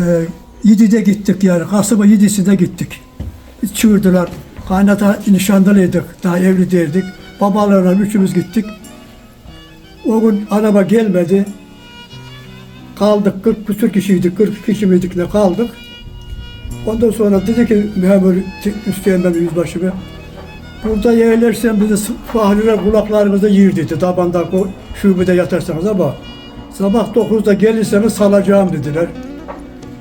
Ee, Yedi'de gittik yani. Kasım'ın yedisinde gittik. Çığırdılar. Kaynata nişanlıydık. Daha evli değildik. Babalarla üçümüz gittik. O gün araba gelmedi. Kaldık 40 küsur kişiydik. 40 kişi miydik ne kaldık. Ondan sonra dedi ki memur Hüseyin Bey yüzbaşı bey, Burada yerlersen bizi fahriler kulaklarımızda yiyir dedi. Tabanda şubede yatarsanız ama sabah 9'da gelirseniz salacağım dediler.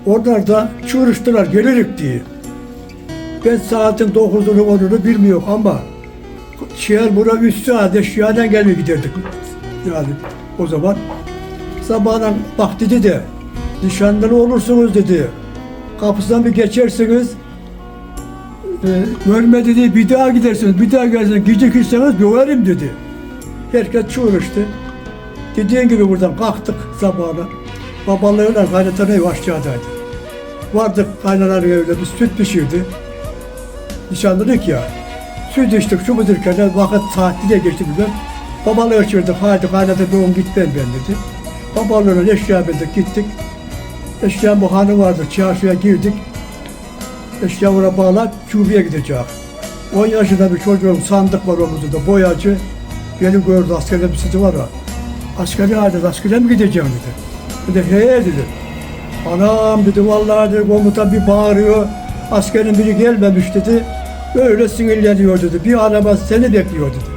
Onlar da çığırıştılar gelirik diye. Ben saatin 9'unu 10'unu bilmiyorum ama şehir bura 3 saat eşyadan gelmeye giderdik. Yani o zaman. Sabahdan bak dedi de nişanlı olursunuz dedi. Kapısından bir geçersiniz. E, görme dedi bir daha gidersiniz bir daha gelirsiniz gecikirseniz döverim dedi. Herkes çığırıştı. Dediğin gibi buradan kalktık sabahına. Babalarıyla kaynatan ev aşağıdaydı. Vardık kaynanan evde bir süt pişirdi. Nişanlılık ya. Süt içtik şu budur kadar vakit saatli de geçti bilmem. Babalığı ölçürdük hadi kaynata doğum git ben ben dedi. Babalığına eşya bindik gittik. Eşya buhanı vardı çarşıya girdik. Eşya oraya bağlar çubuğa gidecek. 10 yaşında bir çocuğum sandık var omuzunda boyacı. Beni gördü askerde bir sizi var ha. Askeri halde askere mi gideceğim dedi. Dedi he dedi. Anam dedi vallahi dedi komutan bir bağırıyor. Askerin biri gelmemiş dedi. Böyle sinirleniyor dedi. Bir araba seni bekliyor dedi.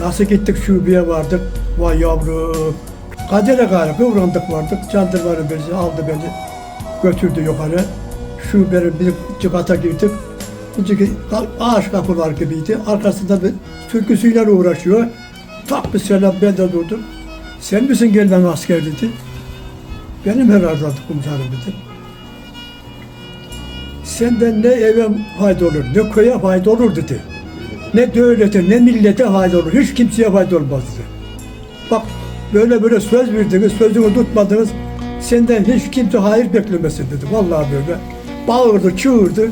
Nasıl gittik şubeye vardık. Vay yavrum. Kadere gayrı kıvrandık vardık. Jandarmanın birisi aldı beni. Götürdü yukarı. Şubenin bir cıvata girdik. Çünkü ağaç kapılar gibiydi. Arkasında bir türküsüyle uğraşıyor. Tak bir selam ben de durdum. Sen misin gelen asker dedi. Benim herhalde dedi. Senden ne eve fayda olur, ne köye fayda olur dedi. Ne devlete, ne millete fayda olur. Hiç kimseye fayda olmaz dedi. Bak böyle böyle söz verdiniz, sözünü tutmadınız. Senden hiç kimse hayır beklemesin dedi. Vallahi böyle. Bağırdı, çığırdı.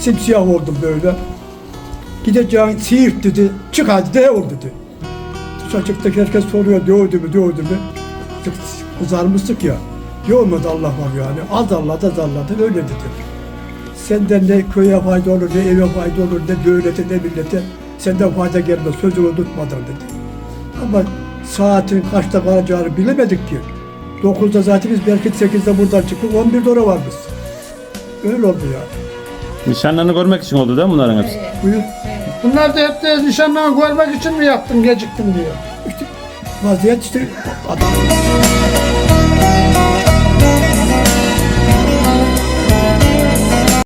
Simsiyah oldum böyle. Gideceğin siirt dedi. Çık hadi de ol dedi. Dışarı çıktık herkes soruyor dövdü mü dövdü mü. Kızarmıştık ya. Dövmedi Allah var yani. Az Allah az Allah öyle dedi. Senden ne köye fayda olur, ne eve fayda olur, ne devlete, ne millete senden fayda gelmez, sözünü tutmadan dedi. Ama saatin kaçta kalacağını bilemedik ki. 9'da zaten biz belki 8'de buradan çıktık, 11'de oraya varmış. Öyle oldu ya. Nişanlarını görmek için oldu değil mi bunların hepsi? Buyur. Bunlar da hep de nişanlarını görmek için mi yaptın, geciktin diyor. İşte vaziyet işte adam.